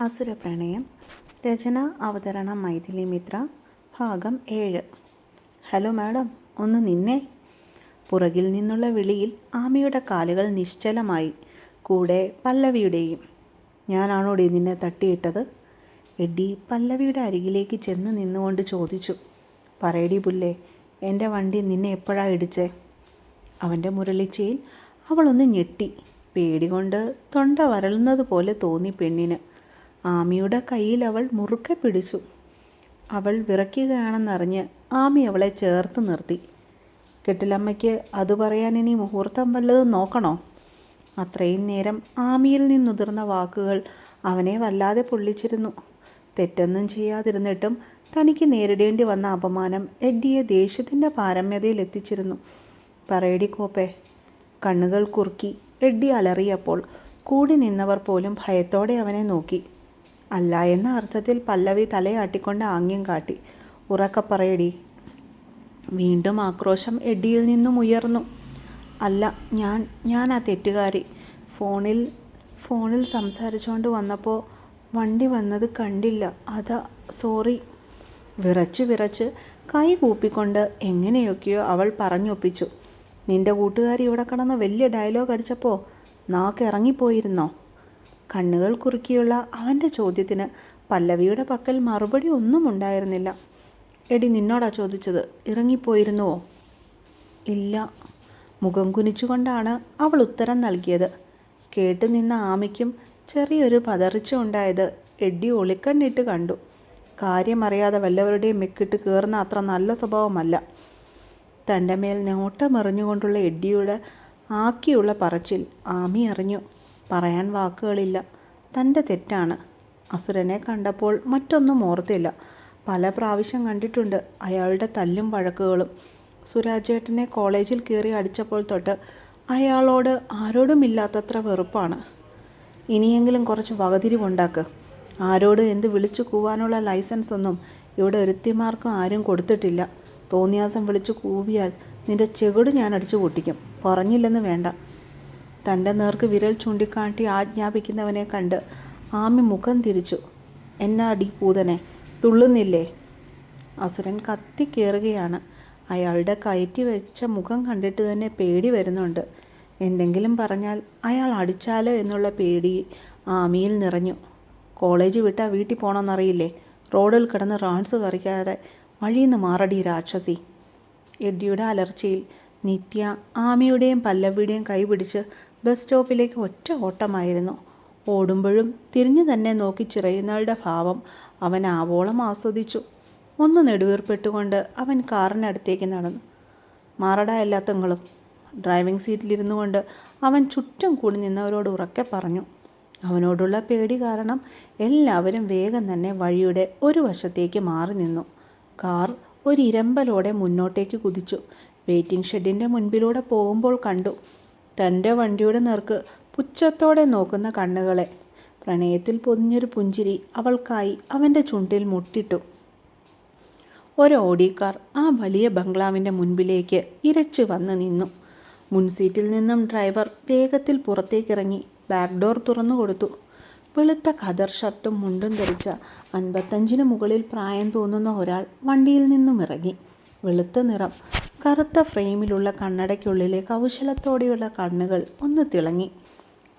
അസുരപ്രണയം രചന അവതരണം മൈഥിലി മിത്ര ഭാഗം ഏഴ്. ഹലോ മാഡം ഒന്ന് നിന്നെ. പുറകിൽ നിന്നുള്ള വിളിയിൽ ആമിയുടെ കാലുകൾ നിശ്ചലമായി കൂടെ പല്ലവിയുടെയും. ഞാനാണോടി നിന്നെ തട്ടിയിട്ടത്? എഡ്ഡി പല്ലവിയുടെ അരികിലേക്ക് ചെന്ന് നിന്നുകൊണ്ട് ചോദിച്ചു. പറയടി പുല്ലേ എന്റെ വണ്ടി നിന്നെ എപ്പോഴാണ് ഇടിച്ചേ? അവന്റെ മുരളിച്ചയിൽ അവളൊന്ന് ഞെട്ടി. പേടി കൊണ്ട് തൊണ്ട വരളുന്നത് പോലെ തോന്നി പെണ്ണിന്. ആമിയുടെ കയ്യിൽ അവൾ മുറുക്കെ പിടിച്ചു. അവൾ വിറയ്ക്കുകയാണെന്നറിഞ്ഞ് ആമി അവളെ ചേർത്ത് നിർത്തി. കെട്ടിലമ്മയ്ക്ക് അത് പറയാൻ ഇനി മുഹൂർത്തം വല്ലതും നോക്കണോ? അത്രയും നേരം ആമിയിൽ നിന്നുതിർന്ന വാക്കുകൾ അവനെ വല്ലാതെ പൊള്ളിച്ചിരുന്നു. തെറ്റൊന്നും ചെയ്യാതിരുന്നിട്ടും തനിക്ക് നേരിടേണ്ടി വന്ന അപമാനം എഡ്ഡിയെ ദേഷ്യത്തിന്റെ പാരമ്യതയിൽ എത്തിച്ചിരുന്നു. പറയടി കോപ്പേ. കണ്ണുകൾ കുറുക്കി എഡ്ഡി അലറിയപ്പോൾ കൂടി നിന്നവർ പോലും ഭയത്തോടെ അവനെ നോക്കി. അല്ല എന്ന അർത്ഥത്തിൽ പല്ലവി തലയാട്ടിക്കൊണ്ട് ആംഗ്യം കാട്ടി. ഉറക്ക പറയടി. വീണ്ടും ആക്രോശം എഡിയിൽ നിന്നും ഉയർന്നു. അല്ല ഞാൻ ഞാൻ ആ തെറ്റുകാരി. ഫോണിൽ ഫോണിൽ സംസാരിച്ചുകൊണ്ട് വന്നപ്പോൾ വണ്ടി വന്നത് കണ്ടില്ല. അതാ സോറി. വിറച്ച് വിറച്ച് കൈ കൂപ്പിക്കൊണ്ട് എങ്ങനെയൊക്കെയോ അവൾ പറഞ്ഞൊപ്പിച്ചു. നിന്റെ കൂട്ടുകാരി ഇവിടെ കിടന്ന് വലിയ ഡയലോഗ് അടിച്ചപ്പോൾ നാക്ക് ഇറങ്ങിപ്പോയിരുന്നോ? കണ്ണുകൾ കുറുക്കിയുള്ള അവന്റെ ചോദ്യത്തിന് പല്ലവിയുടെ പക്കൽ മറുപടി ഒന്നും ഉണ്ടായിരുന്നില്ല. എടി നിന്നോടാ ചോദിച്ചത് ഇറങ്ങിപ്പോയിരുന്നുവോ? ഇല്ല. മുഖം കുനിച്ചുകൊണ്ടാണ് അവൾ ഉത്തരം നൽകിയത്. കേട്ടു നിന്ന ആമയ്ക്കും ചെറിയൊരു പതറിച്ച ഉണ്ടായത് എഡ്ഡി ഒളിക്കണ്ണിട്ട് കണ്ടു. കാര്യമറിയാതെ വല്ലവരുടെയും മെക്കിട്ട് കയറുന്ന അത്ര നല്ല സ്വഭാവമല്ല. തന്റെ മേൽ നോട്ടമെറിഞ്ഞുകൊണ്ടുള്ള എഡ്ഡിയുടെ ആക്കിയുള്ള പറച്ചിൽ ആമി അറിഞ്ഞു. പറയാൻ വാക്കുകളില്ല. തന്റെ തെറ്റാണ്. അസുരനെ കണ്ടപ്പോൾ മറ്റൊന്നും ഓർത്തില്ല. പല പ്രാവശ്യം കണ്ടിട്ടുണ്ട് അയാളുടെ തല്ലും വഴക്കുകളും. സുരാജേട്ടനെ കോളേജിൽ കയറി അടിച്ചപ്പോൾ തൊട്ട് അയാളോട് ആരോടുമില്ലാത്തത്ര വെറുപ്പാണ്. ഇനിയെങ്കിലും കുറച്ച് വകതിരിവുണ്ടാക്ക് ആരോട് എന്ത് വിളിച്ചു കൂവാനുള്ള ലൈസൻസ് ഒന്നും ഇവിടെ ഒരുത്തിമാർക്കും ആരും കൊടുത്തിട്ടില്ല. തോന്നിയാസം വിളിച്ചു കൂവിയാൽ നിന്റെ ചെകിട് ഞാൻ അടിച്ചു പൊട്ടിക്കും. പറഞ്ഞില്ലെന്ന് വേണ്ട. തന്റെ നേർക്ക് വിരൽ ചൂണ്ടിക്കാട്ടി ആജ്ഞാപിക്കുന്നവനെ കണ്ട് ആമി മുഖം തിരിച്ചു. എന്നാ അടി പൂതനെ തുള്ളുന്നില്ലേ അസുരൻ കത്തിക്കേറുകയാണ് അയാളുടെ കയറ്റി വെച്ച മുഖം കണ്ടിട്ട് തന്നെ പേടി വരുന്നുണ്ട്. എന്തെങ്കിലും പറഞ്ഞാൽ അയാൾ അടിച്ചാലോ എന്നുള്ള പേടി ആമിയിൽ നിറഞ്ഞു. കോളേജ് വിട്ടാൽ വീട്ടിൽ പോകണമെന്നറിയില്ലേ റോഡിൽ കിടന്ന് റാൺസ് കറിക്കാതെ വഴിയിൽ നിന്ന് മാറടി രാക്ഷസി എഡ്ഡിയുടെ അലർച്ചയിൽ നിത്യ ആമിയുടെയും പല്ലവിയുടെയും കൈ പിടിച്ച് ബസ് സ്റ്റോപ്പിലേക്ക് ഒറ്റ ഓട്ടമായിരുന്നു. ഓടുമ്പോഴും തിരിഞ്ഞു തന്നെ നോക്കി ചിറയുന്നവളുടെ ഭാവം അവൻ ആവോളം ആസ്വദിച്ചു. ഒന്ന് നെടുവീർപ്പെട്ടുകൊണ്ട് അവൻ കാറിനടുത്തേക്ക് നടന്നു. മാറട എല്ലാത്തങ്ങളും ഡ്രൈവിംഗ് സീറ്റിലിരുന്നു കൊണ്ട് അവൻ ചുറ്റും കൂടി നിന്നവരോട് ഉറക്കെ പറഞ്ഞു. അവനോടുള്ള പേടി കാരണം എല്ലാവരും വേഗം തന്നെ വഴിയുടെ ഒരു വശത്തേക്ക് മാറി നിന്നു. കാർ ഒരു ഇരമ്പലോടെ മുന്നോട്ടേക്ക് കുതിച്ചു. വെയിറ്റിംഗ് ഷെഡിന്റെ മുൻപിലൂടെ പോകുമ്പോൾ കണ്ടു. തന്റെ വണ്ടിയുടെ നേർക്ക് പുച്ഛത്തോടെ നോക്കുന്ന കണ്ണുകളെ. പ്രണയത്തിൽ പൊതിഞ്ഞൊരു പുഞ്ചിരി അവൾക്കായി അവന്റെ ചുണ്ടിൽ മുട്ടിട്ടു. ഒരു ഓടിക്കാർ ആ വലിയ ബംഗ്ലാവിന്റെ മുൻപിലേക്ക് ഇരച്ചു വന്ന് നിന്നു. മുൻസീറ്റിൽ നിന്നും ഡ്രൈവർ വേഗത്തിൽ പുറത്തേക്കിറങ്ങി ബാക്ക് ഡോർ തുറന്നു കൊടുത്തു. വെളുത്ത ഖദർ ഷർട്ടും മുണ്ടും ധരിച്ച അൻപത്തഞ്ചിന് മുകളിൽ പ്രായം തോന്നുന്ന ഒരാൾ വണ്ടിയിൽ നിന്നും ഇറങ്ങി. വെളുത്ത നിറം കറുത്ത ഫ്രെയിമിലുള്ള കണ്ണടയ്ക്കുള്ളിലെ കൗശലത്തോടെയുള്ള കണ്ണുകൾ ഒന്ന് തിളങ്ങി.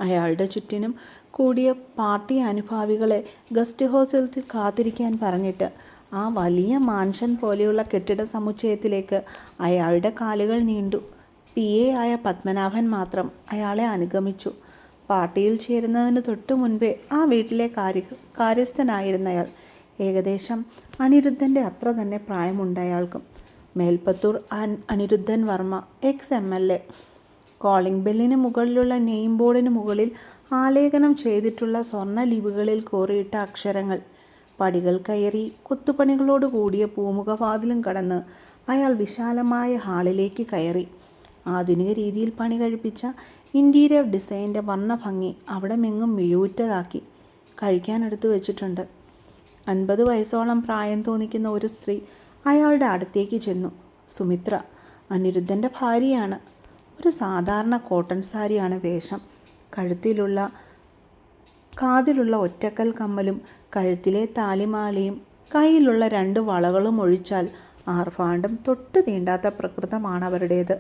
അയാളുടെ ചുറ്റിനും കൂടിയ പാർട്ടി അനുഭാവികളെ ഗസ്റ്റ് ഹൗസിൽ കാത്തിരിക്കാൻ പറഞ്ഞിട്ട് ആ വലിയ മാൻഷൻ പോലെയുള്ള കെട്ടിട സമുച്ചയത്തിലേക്ക് അയാളുടെ കാലുകൾ നീണ്ടു. പി. എ. ആയ പത്മനാഭൻ മാത്രം അയാളെ അനുഗമിച്ചു. പാർട്ടിയിൽ ചേരുന്നതിന് തൊട്ടു മുൻപേ ആ വീട്ടിലെ കാര്യ കാര്യസ്ഥനായിരുന്നയാൾ. ഏകദേശം അനിരുദ്ധന്റെ അത്ര തന്നെ പ്രായമുണ്ടയാൾക്കും. Melpathur Aniruddhan Varma X M L A. Calling ബെല്ലിന് മുകളിലുള്ള നെയിം ബോർഡിന് മുകളിൽ ആലേഖനം ചെയ്തിട്ടുള്ള സ്വർണ ലിപികളിൽ കോറിയിട്ട അക്ഷരങ്ങൾ. പടികൾ കയറി കുത്തുപണികളോട് കൂടിയ പൂമുഖവാതിലും കടന്ന് അയാൾ വിശാലമായ ഹാളിലേക്ക് കയറി. ആധുനിക രീതിയിൽ പണി കഴിപ്പിച്ച ഇന്റീരിയർ ഡിസൈന്റെ വർണഭംഗി അവിടെ മെങ്ങും മിഴിവുറ്റതാക്കി. കഴിക്കാനെടുത്ത് വെച്ചിട്ടുണ്ട്. അൻപത് വയസ്സോളം പ്രായം തോന്നിക്കുന്ന ഒരു സ്ത്രീ അയാളുടെ അടുത്തേക്ക് ചെന്നു. സുമിത്ര അനിരുദ്ധന്റെ ഭാര്യയാണ്. ഒരു സാധാരണ കോട്ടൺ സാരിയാണ് വേഷം. കഴുത്തിലുള്ള കാതിലുള്ള ഒറ്റക്കൽ കമ്മലും കഴുത്തിലെ താലിമാലയും കയ്യിലുള്ള രണ്ട് വളകളും ഒഴിച്ചാൽ ആർഭാണ്ടം തൊട്ട് തീണ്ടാത്ത പ്രകൃതമാണ് അവരുടേത്.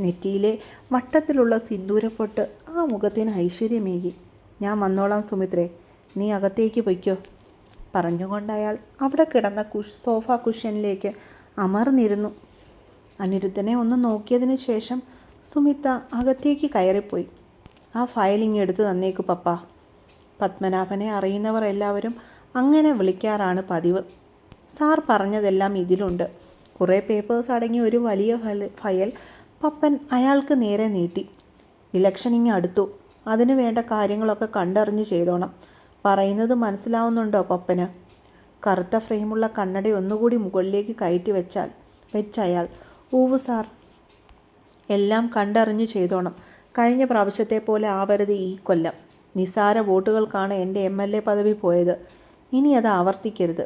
നെറ്റിയിലെ വട്ടത്തിലുള്ള സിന്ദൂരപ്പൊട്ട് ആ മുഖത്തിന് ഐശ്വര്യമേകി. ഞാൻ വന്നോളാം സുമിത്രേ. നീ അകത്തേക്ക് പൊയ്ക്കോ. പറഞ്ഞുകൊണ്ട് അയാൾ അവിടെ കിടന്ന കുഷ് സോഫ കുഷ്യനിലേക്ക് അമർന്നിരുന്നു. അനിരുദ്ധനെ ഒന്ന് നോക്കിയതിന് ശേഷം സുമിത്ത അകത്തേക്ക് കയറിപ്പോയി. ആ ഫയലിംഗ് എടുത്തു തന്നേക്ക് പപ്പ. പത്മനാഭനെ അറിയുന്നവർ എല്ലാവരും അങ്ങനെ വിളിക്കാറാണ് പതിവ്. സാർ പറഞ്ഞതെല്ലാം ഇതിലുണ്ട്. കുറേ പേപ്പേഴ്സ് അടങ്ങിയ ഒരു വലിയ ഫയൽ പപ്പൻ അയാൾക്ക് നേരെ നീട്ടി. ഇലക്ഷൻ ഇങ്ങ് അടുത്തു. അതിനു വേണ്ട കാര്യങ്ങളൊക്കെ കണ്ടറിഞ്ഞ് ചെയ്തോണം. പറയുന്നത് മനസ്സിലാവുന്നുണ്ടോ പപ്പന്? കറുത്ത ഫ്രെയിമുള്ള കണ്ണട ഒന്നുകൂടി മുകളിലേക്ക് കയറ്റി വെച്ചാൽ വെച്ചയാൾ ഊവ് സാർ എല്ലാം കണ്ടറിഞ്ഞു ചെയ്തോണം. കഴിഞ്ഞ പ്രാവശ്യത്തെ പോലെ ആവരുത് ഈ കൊല്ലം. നിസാര വോട്ടുകൾക്കാണ് എന്റെ എം എൽ എ പദവി പോയത്. ഇനി അത് ആവർത്തിക്കരുത്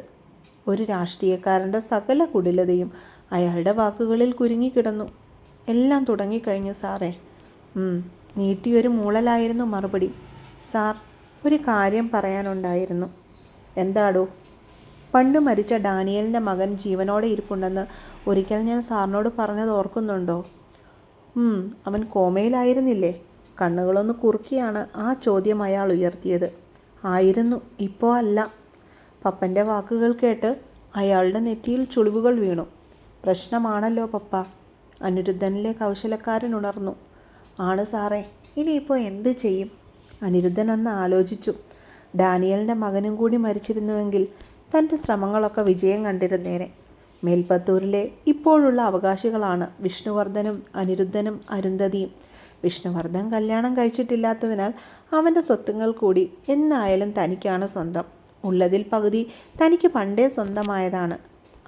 ഒരു രാഷ്ട്രീയക്കാരന്റെ സകല കുടിലതയും അയാളുടെ വാക്കുകളിൽ കുരുങ്ങിക്കിടന്നു. എല്ലാം തുടങ്ങിക്കഴിഞ്ഞു സാറേ. നീട്ടിയൊരു മൂളലായിരുന്നു മറുപടി. സാർ ഒരു കാര്യം പറയാനുണ്ടായിരുന്നു. എന്താടോ? പണ്ട് മരിച്ച ഡാനിയലിന്റെ മകൻ ജീവനോടെ ഇരിപ്പുണ്ടെന്ന് ഒരിക്കൽ ഞാൻ സാറിനോട് പറഞ്ഞത് ഓർക്കുന്നുണ്ടോ? അവൻ കോമയിലായിരുന്നില്ലേ? കണ്ണുകളൊന്ന് കുറുക്കിയാണ് ആ ചോദ്യം അയാൾ ഉയർത്തിയത്. ആയിരുന്നു ഇപ്പോൾ അല്ല. പപ്പന്റെ വാക്കുകൾ കേട്ട് അയാളുടെ നെറ്റിയിൽ ചുളിവുകൾ വീണു. പ്രശ്നമാണല്ലോ പപ്പ. അനിരുദ്ധനിലെ കൗശലക്കാരൻ ഉണർന്നു. ആണ് സാറേ ഇനിയിപ്പോൾ എന്ത് ചെയ്യും? അനിരുദ്ധൻ ഒന്ന് ആലോചിച്ചു. ഡാനിയലിന്റെ മകനും കൂടി മരിച്ചിരുന്നുവെങ്കിൽ തന്റെ ശ്രമങ്ങളൊക്കെ വിജയം കണ്ടിരുന്നേനെ. മേൽപ്പത്തൂരിലെ ഇപ്പോഴുള്ള അവകാശികളാണ് വിഷ്ണുവർദ്ധനും അനിരുദ്ധനും അരുന്ധതിയും. വിഷ്ണുവർദ്ധൻ കല്യാണം കഴിച്ചിട്ടില്ലാത്തതിനാൽ അവന്റെ സ്വത്തുങ്ങൾ കൂടി എന്നായാലും തനിക്കാണ് സ്വന്തം. ഉള്ളതിൽ പകുതി തനിക്ക് പണ്ടേ സ്വന്തമായതാണ്.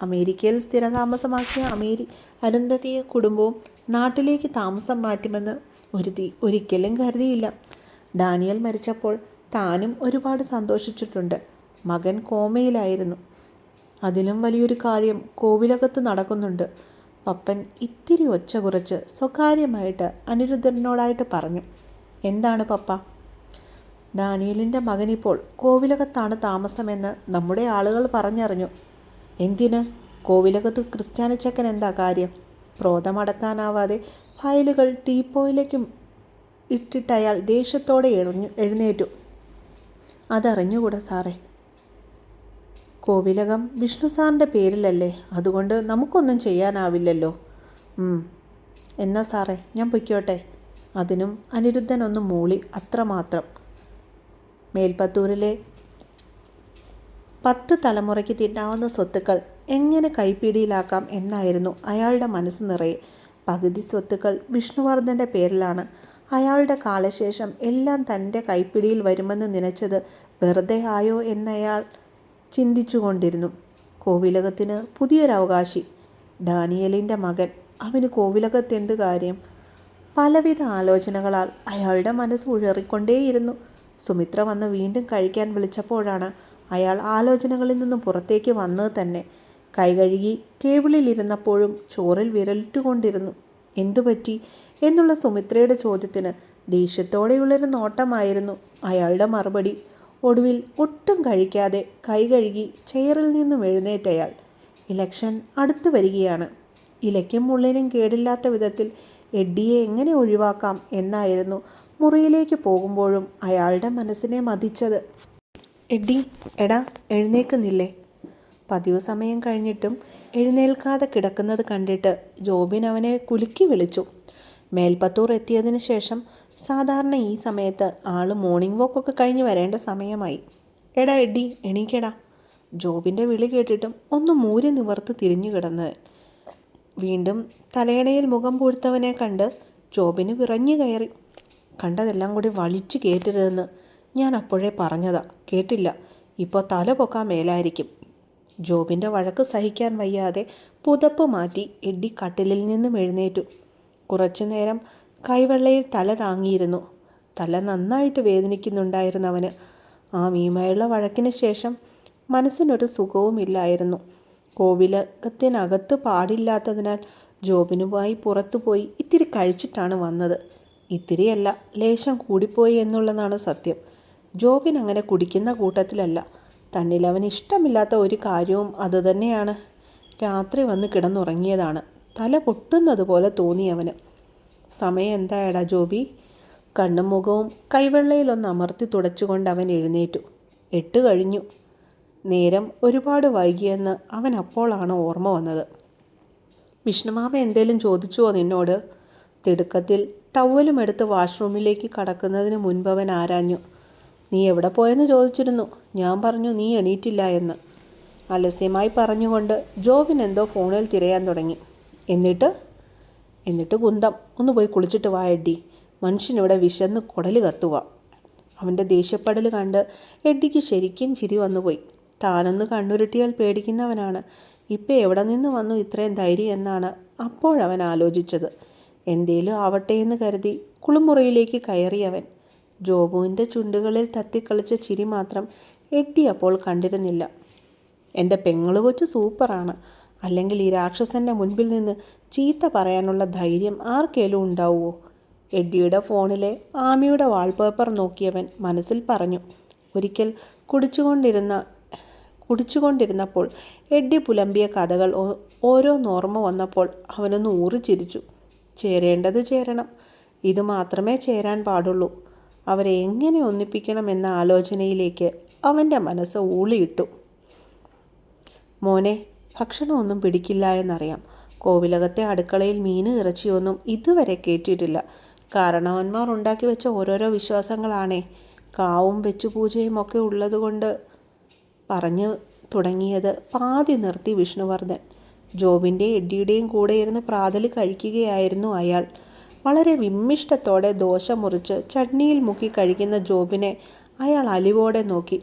അമേരിക്കയിൽ സ്ഥിരതാമസമാക്കിയ അമേരി അരുന്ധതിയെ കുടുംബവും നാട്ടിലേക്ക് താമസം മാറ്റുമെന്ന് ഒരു ഒരിക്കലും കരുതിയില്ല. ഡാനിയൽ മരിച്ചപ്പോൾ താനും ഒരുപാട് സന്തോഷിച്ചിട്ടുണ്ട്. മകൻ കോമയിലായിരുന്നു. അതിലും വലിയൊരു കാര്യം കോവിലകത്ത് നടക്കുന്നുണ്ട്. പപ്പൻ ഇത്തിരി ഒച്ച കുറച്ച് സ്വകാര്യമായിട്ട് അനിരുദ്ധനോടായിട്ട് പറഞ്ഞു. എന്താണ് പപ്പ? ഡാനിയലിന്റെ മകനിപ്പോൾ കോവിലകത്താണ് താമസമെന്ന് നമ്മുടെ ആളുകൾ പറഞ്ഞറിഞ്ഞു. എന്തിന്? കോവിലകത്ത് ക്രിസ്ത്യാനിച്ചക്കൻ എന്താ കാര്യം? ക്രോധമടക്കാനാവാതെ ഫയലുകൾ ടീപ്പോയിലേക്കും ഇട്ടിട്ട് അയാൾ ദേഷ്യത്തോടെ എഴുന്നു എഴുന്നേറ്റു. അതറിഞ്ഞുകൂടാ സാറേ? കോവിലകം വിഷ്ണു സാറിന്റെ പേരിലല്ലേ? അതുകൊണ്ട് നമുക്കൊന്നും ചെയ്യാനാവില്ലല്ലോ. എന്നാ സാറേ ഞാൻ പൊയ്ക്കോട്ടെ. അതിനും അനിരുദ്ധൻ ഒന്ന് മൂളി അത്രമാത്രം. മേൽപ്പത്തൂരിലെ പത്ത് തലമുറയ്ക്ക് തിന്നാവുന്ന സ്വത്തുക്കൾ എങ്ങനെ കൈപ്പിടിയിലാക്കാം എന്നായിരുന്നു അയാളുടെ മനസ്സ് നിറയെ. പകുതി സ്വത്തുക്കൾ വിഷ്ണുവർദ്ധന്റെ പേരിലാണ്. അയാളുടെ കാലശേഷം എല്ലാം തന്റെ കൈപ്പിടിയിൽ വരുമെന്ന് നനച്ചത് വെറുതെ ആയോ എന്നയാൾ ചിന്തിച്ചുകൊണ്ടിരുന്നു. കോവിലകത്തിന് പുതിയൊരവകാശി. ഡാനിയലിന്റെ മകൻ. അവന് കോവിലകത്ത് എന്ത് കാര്യം? പലവിധ ആലോചനകളാൽ അയാളുടെ മനസ്സ് ഉഴറിക്കൊണ്ടേയിരുന്നു. സുമിത്ര വന്ന് വീണ്ടും കഴിക്കാൻ വിളിച്ചപ്പോഴാണ് അയാൾ ആലോചനകളിൽ നിന്നും പുറത്തേക്ക് വന്നത് തന്നെ. കൈകഴുകി ടേബിളിൽ ഇരുന്നപ്പോഴും ചോറിൽ വിരലിട്ടുകൊണ്ടിരുന്നു. എന്തുപറ്റി? എന്നുള്ള സുമിത്രയുടെ ചോദ്യത്തിന് ദേഷ്യത്തോടെയുള്ളൊരു നോട്ടമായിരുന്നു അയാളുടെ മറുപടി. ഒടുവിൽ ഒട്ടും കഴിക്കാതെ കൈ കഴുകി ചെയറിൽ നിന്നും എഴുന്നേറ്റയാൾ ഇലക്ഷൻ അടുത്തു വരികയാണ്. ഇലയ്ക്കും മുള്ളിനും കേടില്ലാത്ത വിധത്തിൽ എഡ്ഡിയെ എങ്ങനെ ഒഴിവാക്കാം എന്നായിരുന്നു മുറിയിലേക്ക് പോകുമ്പോഴും അയാളുടെ മനസ്സിനെ മതിച്ചത്. എഡ്ഡി എടാ എഴുന്നേക്കുന്നില്ലേ? പതിവ് സമയം കഴിഞ്ഞിട്ടും എഴുന്നേൽക്കാതെ കിടക്കുന്നത് കണ്ടിട്ട് ജോബിൻ അവനെ കുലുക്കി വിളിച്ചു. മേൽപ്പത്തൂർ എത്തിയതിന് ശേഷം സാധാരണ ഈ സമയത്ത് ആൾ മോർണിംഗ് വാക്കൊക്കെ കഴിഞ്ഞ് വരേണ്ട സമയമായി. എടാ എഡി എണീക്കേടാ. ജോബിന്റെ വിളി കേട്ടിട്ടും ഒന്ന് മൂരി നിവർത്ത് തിരിഞ്ഞു കിടന്ന്. വീണ്ടും തലയണയിൽ മുഖം പൂഴ്ത്തവനെ കണ്ട് ജോബിന് വിറഞ്ഞു കയറി. കണ്ടതെല്ലാം കൂടി വലിച്ചു കയറ്റരുതെന്ന് ഞാൻ അപ്പോഴേ പറഞ്ഞതാ. കേട്ടില്ല. ഇപ്പോൾ തല പൊക്കാൻ മേലായിരിക്കും. ജോബിന്റെ വഴക്ക് സഹിക്കാൻ വയ്യാതെ പുതപ്പ് മാറ്റി എഡി കട്ടിലിൽ നിന്നും എഴുന്നേറ്റു. കുറച്ചു നേരം കൈവെള്ളയിൽ തല താങ്ങിയിരുന്നു. തല നന്നായിട്ട് വേദനിക്കുന്നുണ്ടായിരുന്നവന് ആ മീമയുള്ള വഴക്കിന് ശേഷം മനസ്സിനൊരു സുഖവുമില്ലായിരുന്നു. കോവിലകത്തിനകത്ത് പാടില്ലാത്തതിനാൽ ജോബിനുമായി പുറത്തുപോയി ഇത്തിരി കഴിച്ചിട്ടാണ് വന്നത്. ഇത്തിരിയല്ല ലേശം കൂടിപ്പോയി എന്നുള്ളതാണ് സത്യം. ജോബിൻ അങ്ങനെ കുടിക്കുന്ന കൂട്ടത്തിലല്ല. തന്നിൽ അവന് ഇഷ്ടമില്ലാത്ത ഒരു കാര്യവും അതുതന്നെയാണ്. രാത്രി വന്ന് കിടന്നുറങ്ങിയതാണ്. തല പൊട്ടുന്നത് പോലെ തോന്നി അവന്. സമയം എന്തായടാ ജോബി? കണ്ണും മുഖവും കൈവെള്ളയിലൊന്ന് അമർത്തി തുടച്ചുകൊണ്ട് അവൻ എഴുന്നേറ്റു. എട്ട് കഴിഞ്ഞു. നേരം ഒരുപാട് വൈകിയെന്ന് അവൻ അപ്പോഴാണ് ഓർമ്മ വന്നത്. വിഷ്ണുമാമ എന്തേലും ചോദിച്ചുവോ നിന്നോട്? തിടുക്കത്തിൽ ടവലും എടുത്ത് വാഷ്റൂമിലേക്ക് കടക്കുന്നതിന് മുൻപ് അവൻ ആരാഞ്ഞു. നീ എവിടെ പോയെന്ന് ചോദിച്ചിരുന്നു. ഞാൻ പറഞ്ഞു നീ എണീറ്റില്ല എന്ന്. അലസ്യമായി പറഞ്ഞുകൊണ്ട് ജോബിൻ എന്തോ ഫോണിൽ തിരയാൻ തുടങ്ങി. എന്നിട്ട് എന്നിട്ട് കുന്തം. ഒന്ന് പോയി കുളിച്ചിട്ട് വായടി മനുഷ്യനിവിടെ വിശന്ന് കുടൽ കത്തുക. അവന്റെ ദേഷ്യപ്പെടൽ കണ്ട് എഡ്ഡിക്ക് ശരിക്കും ചിരി വന്നുപോയി താനൊന്ന് കണ്ണുരുട്ടിയാൽ പേടിക്കുന്നവനാണ്. ഇപ്പം എവിടെ നിന്ന് വന്നു ഇത്രയും ധൈര്യം എന്നാണ് അപ്പോഴവൻ ആലോചിച്ചത്. എന്തേലും ആവട്ടെ എന്ന് കരുതി കുളിമുറിയിലേക്ക് കയറിയവൻ. ജോബുവിന്റെ ചുണ്ടുകളിൽ തത്തിക്കളിച്ച ചിരി മാത്രം എഡ്ഡി അപ്പോൾ കണ്ടിരുന്നില്ല. എന്റെ പെങ്ങൾ കൊച്ച് സൂപ്പറാണ്. അല്ലെങ്കിൽ ഈ രാക്ഷസന്റെ മുൻപിൽ നിന്ന് ചീത്ത പറയാനുള്ള ധൈര്യം ആർക്കേലും ഉണ്ടാവുമോ? എഡ്ഡിയുടെ ഫോണിലെ ആമിയുടെ വാൾപേപ്പർ നോക്കിയവൻ മനസ്സിൽ പറഞ്ഞു. ഒരിക്കൽ കുടിച്ചുകൊണ്ടിരുന്ന കുടിച്ചുകൊണ്ടിരുന്നപ്പോൾ എഡ്ഡി പുലമ്പിയ കഥകൾ ഓരോ ഓരോന്നോർമ്മ വന്നപ്പോൾ അവനൊന്ന് ഊറി ചിരിച്ചു. ചേരേണ്ടത് ചേരണം. ഇത് മാത്രമേ ചേരാൻ പാടുള്ളൂ. അവരെ എങ്ങനെ ഒന്നിപ്പിക്കണം എന്ന ആലോചനയിലേക്ക് അവന്റെ മനസ്സ് ഊളിയിട്ടു. മോനെ ഭക്ഷണമൊന്നും പിടിക്കില്ല എന്നറിയാം. കോവിലകത്തെ അടുക്കളയിൽ മീൻ ഇറച്ചിയൊന്നും ഇതുവരെ കയറ്റിയിട്ടില്ല കാരണവന്മാർ ഉണ്ടാക്കി വെച്ച ഓരോരോ വിശ്വാസങ്ങളാണേ. കാവും വെച്ചു പൂജയും ഒക്കെ ഉള്ളതുകൊണ്ട് പറഞ്ഞു തുടങ്ങിയത് പാതി നിർത്തി വിഷ്ണുവർദ്ധൻ. ജോബിന്റെ എഡ്ഡിയുടെയും കൂടെ ഇരുന്ന് പ്രാതൽ കഴിക്കുകയായിരുന്നു അയാൾ. വളരെ വിമ്മിഷ്ടത്തോടെ ദോശ മുറിച്ച് ചട്നിയിൽ മുക്കി കഴിക്കുന്ന ജോബിനെ അയാൾ അലിവോടെ നോക്കി.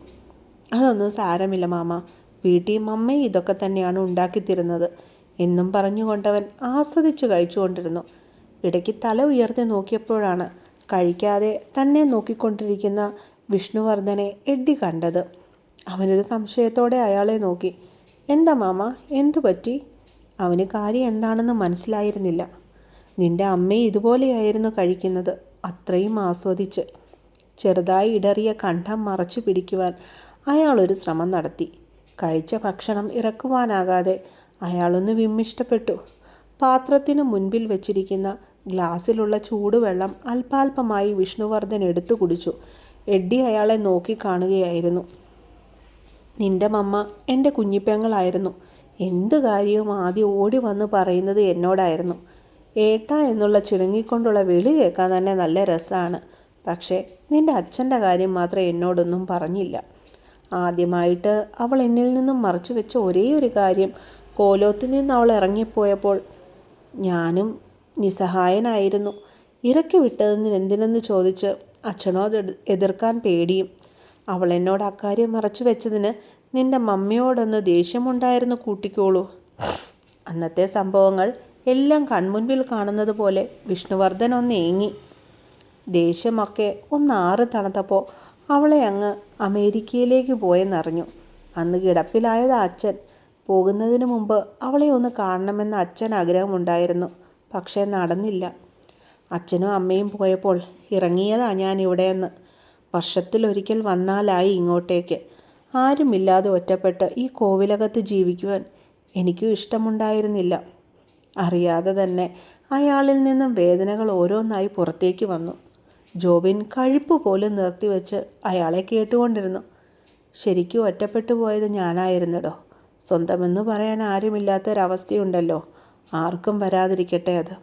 അതൊന്നും സാരമില്ല മാമ. വീട്ടിൽ മമ്മയും ഇതൊക്കെ തന്നെയാണ് ഉണ്ടാക്കിത്തരുന്നത് എന്നും പറഞ്ഞുകൊണ്ടവൻ ആസ്വദിച്ച് കഴിച്ചുകൊണ്ടിരുന്നു. ഇടയ്ക്ക് തല ഉയർത്തി നോക്കിയപ്പോഴാണ് കഴിക്കാതെ തന്നെ നോക്കിക്കൊണ്ടിരിക്കുന്ന വിഷ്ണുവർദ്ധനെ എഡ്ഡി കണ്ടത്. അവനൊരു സംശയത്തോടെ അയാളെ നോക്കി. എന്താ മാമ? എന്തു പറ്റി? അവന് കാര്യം എന്താണെന്ന് മനസ്സിലായിരുന്നില്ല. നിന്റെ അമ്മയും ഇതുപോലെയായിരുന്നു കഴിക്കുന്നത് അത്രയും ആസ്വദിച്ച്. ചെറുതായി ഇടറിയ കണ്ഠം മറച്ചു പിടിക്കുവാൻ അയാളൊരു ശ്രമം നടത്തി. കഴിച്ച ഭക്ഷണം ഇറക്കുവാനാകാതെ അയാളൊന്ന് വിമ്മിഷ്ടപ്പെട്ടു. പാത്രത്തിനു മുൻപിൽ വെച്ചിരിക്കുന്ന ഗ്ലാസ്സിലുള്ള ചൂടുവെള്ളം അല്പാൽപമായി വിഷ്ണുവർദ്ധൻ എടുത്തു കുടിച്ചു. എഡ്ഡി അയാളെ നോക്കി കാണുകയായിരുന്നു. നിന്റെ മമ്മ എന്റെ കുഞ്ഞിപ്പെങ്ങളായിരുന്നു. എന്ത് കാര്യവും ആദ്യം ഓടി വന്ന് പറയുന്നത് എന്നോടായിരുന്നു. ഏട്ട എന്നുള്ള ചിണുങ്ങിക്കൊണ്ടുള്ള വിളി കേൾക്കാൻ തന്നെ നല്ല രസമാണ് പക്ഷേ നിന്റെ അച്ഛന്റെ കാര്യം മാത്രം എന്നോടൊന്നും പറഞ്ഞില്ല. ആദ്യമായിട്ട് അവൾ എന്നിൽ നിന്നും മറച്ചു വെച്ച ഒരേ ഒരു കാര്യം. കോലോത്തിൽ നിന്ന് അവൾ ഇറങ്ങിപ്പോയപ്പോൾ ഞാനും നിസ്സഹായനായിരുന്നു. ഇറക്കി വിട്ടതെന്ന് എന്തിനെന്ന് ചോദിച്ച് അച്ഛനോട് എതിർക്കാൻ പേടിയും. അവൾ എന്നോട് അക്കാര്യം മറച്ചു വെച്ചതിന് നിന്റെ മമ്മിയോടൊന്ന് ദേഷ്യമുണ്ടായിരുന്നു കൂട്ടിക്കോളൂ. അന്നത്തെ സംഭവങ്ങൾ എല്ലാം കൺമുൻപിൽ കാണുന്നത് പോലെ വിഷ്ണുവർദ്ധൻ ഒന്ന് ഏങ്ങി. ദേഷ്യമൊക്കെ ഒന്ന് ആറ് തണുത്തപ്പോൾ അവളെ അങ്ങ് അമേരിക്കയിലേക്ക് പോയെന്നറിഞ്ഞു. അന്ന് കിടപ്പിലായത് അച്ഛൻ. പോകുന്നതിന് മുമ്പ് അവളെ ഒന്ന് കാണണമെന്ന് അച്ഛൻ ആഗ്രഹമുണ്ടായിരുന്നു പക്ഷേ നടന്നില്ല. അച്ഛനും അമ്മയും പോയപ്പോൾ ഇറങ്ങിയതാ ഞാൻ ഇവിടെയെന്ന്. വർഷത്തിലൊരിക്കൽ വന്നാലായി ഇങ്ങോട്ടേക്ക്. ആരുമില്ലാതെ ഒറ്റപ്പെട്ട് ഈ കോവിലകത്ത് ജീവിക്കുവാൻ എനിക്കും ഇഷ്ടമുണ്ടായിരുന്നില്ല. അറിയാതെ തന്നെ അയാളിൽ നിന്നും വേദനകൾ ഓരോന്നായി പുറത്തേക്ക് വന്നു. ജോബിൻ കഴിപ്പ് പോലും നിർത്തിവെച്ച് അയാളെ കേട്ടുകൊണ്ടിരുന്നു. ശരിക്കും ഒറ്റപ്പെട്ടു പോയത് ഞാനായിരുന്നിടോ. സ്വന്തമെന്ന് പറയാൻ ആരുമില്ലാത്തൊരവസ്ഥയുണ്ടല്ലോ. ആർക്കും വരാതിരിക്കട്ടെ അത്.